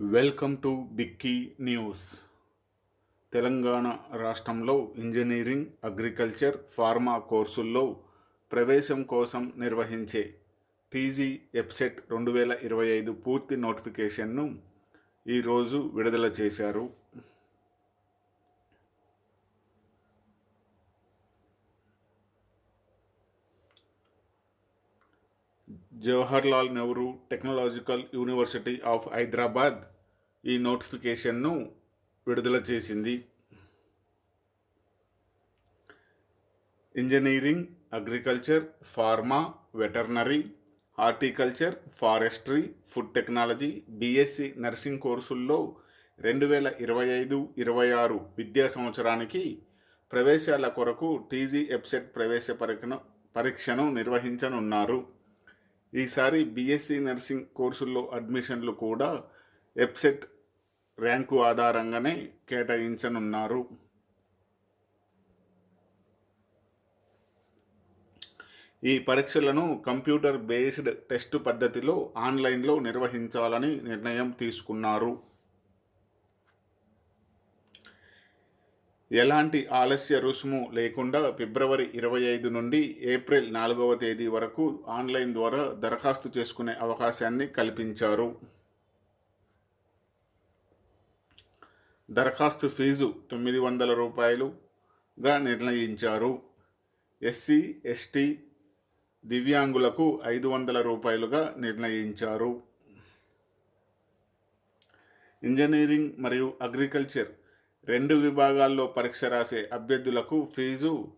Welcome to Bikki news Telangana రాష్ట్రంలో engineering agriculture pharma కోర్సుల్లో ప్రవేశం కోసం నిర్వహించే టీజీ ఎప్సెట్ రెండు వేల ఇరవై ఐదు పూర్తి నోటిఫికేషన్ను ఈరోజు విడుదల చేశారు. Jawaharlal Nehru technological university of Hyderabad ఈ నోటిఫికేషన్ను విడుదల చేసింది. Engineering agriculture pharma veterinary horticulture forestry food technology BSc nursing కోర్సుల్లో రెండు వేల ఇరవై ఐదు ఇరవై ఆరు విద్యా సంవత్సరానికి ప్రవేశాల కొరకు టీజీ ఎప్సెట్ ప్రవేశ పరీక్షను నిర్వహించనున్నారు. ఈసారి బీఎస్సీ నర్సింగ్ కోర్సుల్లో అడ్మిషన్లు కూడా ఎప్సెట్ ర్యాంకు ఆధారంగానే కేటాయించనున్నారు. ఈ పరీక్షలను కంప్యూటర్ బేస్డ్ టెస్ట్ పద్ధతిలో ఆన్లైన్లో నిర్వహించాలని నిర్ణయం తీసుకున్నారు. ఎలాంటి ఆలస్య రుసుము లేకుండా ఫిబ్రవరి ఇరవై ఐదు నుండి ఏప్రిల్ నాలుగవ తేదీ వరకు ఆన్లైన్ ద్వారా దరఖాస్తు చేసుకునే అవకాశాన్ని కల్పించారు. దరఖాస్తు ఫీజు తొమ్మిది వందల రూపాయలుగా నిర్ణయించారు. ఎస్సీ ఎస్టీ దివ్యాంగులకు ఐదు వందల రూపాయలుగా నిర్ణయించారు. ఇంజనీరింగ్ మరియు అగ్రికల్చర్ రెండు విభాగాల్లో పరీక్ష రాసే అభ్యర్థులకు ఫీజు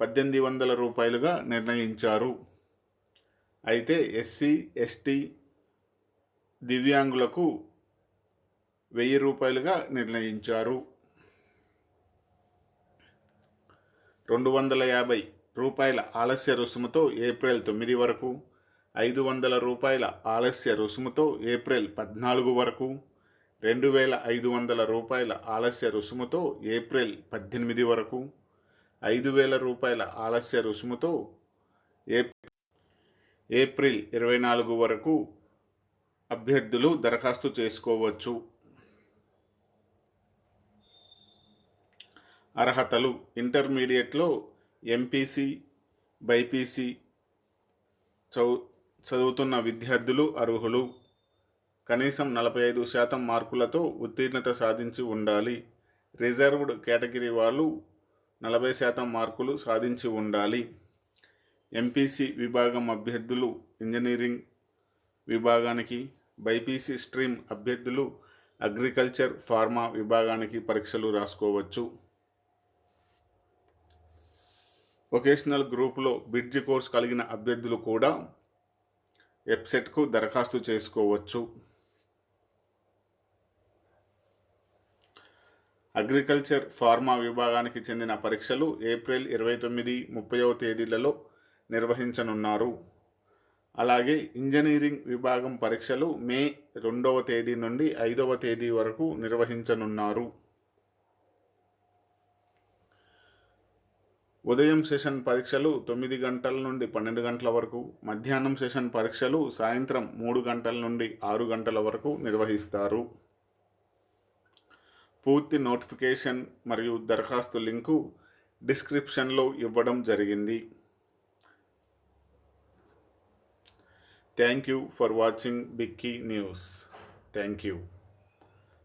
పద్దెనిమిది వందల రూపాయలుగా నిర్ణయించారు. అయితే ఎస్సీ ఎస్టీ దివ్యాంగులకు వెయ్యి రూపాయలుగా నిర్ణయించారు. రెండు వందల యాభై రూపాయల ఆలస్య రుసుముతో ఏప్రిల్ తొమ్మిది వరకు ఐదు వందల రూపాయల ఆలస్య రుసుముతో ఏప్రిల్ పద్నాలుగు వరకు రెండు వేల ఐదు వందల రూపాయల ఆలస్య రుసుముతో ఏప్రిల్ పద్దెనిమిది వరకు ఐదు వేల రూపాయల ఆలస్య రుసుముతో ఏప్రిల్ ఇరవై నాలుగు వరకు అభ్యర్థులు దరఖాస్తు చేసుకోవచ్చు. అర్హతలు ఇంటర్మీడియట్లో ఎంపీసీ బైపీసీ చదువుతున్న విద్యార్థులు అర్హులు. కనీసం నలభై ఐదు శాతం మార్కులతో ఉత్తీర్ణత సాధించి ఉండాలి. రిజర్వ్డ్ కేటగిరీ వాళ్ళు నలభై శాతం మార్కులు సాధించి ఉండాలి. ఎంపీసీ విభాగం అభ్యర్థులు ఇంజనీరింగ్ విభాగానికి బైపీసీ స్ట్రీమ్ అభ్యర్థులు అగ్రికల్చర్ ఫార్మా విభాగానికి పరీక్షలు రాసుకోవచ్చు. వొకేషనల్ గ్రూప్లో బిడ్జి కోర్స్ కలిగిన అభ్యర్థులు కూడా వెబ్సైట్కు దరఖాస్తు చేసుకోవచ్చు. అగ్రికల్చర్ ఫార్మా విభాగానికి చెందిన పరీక్షలు ఏప్రిల్ ఇరవై తొమ్మిది ముప్పైవ తేదీలలో నిర్వహించనున్నారు. అలాగే ఇంజనీరింగ్ విభాగం పరీక్షలు మే రెండవ తేదీ నుండి ఐదవ తేదీ వరకు నిర్వహించనున్నారు. ఉదయం సెషన్ పరీక్షలు తొమ్మిది గంటల నుండి పన్నెండు గంటల వరకు మధ్యాహ్నం సెషన్ పరీక్షలు సాయంత్రం మూడు గంటల నుండి ఆరు గంటల వరకు నిర్వహిస్తారు. పూర్తి నోటిఫికేషన్ మరియు దరఖాస్తు లింకు డిస్క్రిప్షన్లో ఇవ్వడం జరిగింది. Thank you for watching Bikki news thank you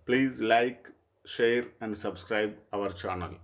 please like share and subscribe our channel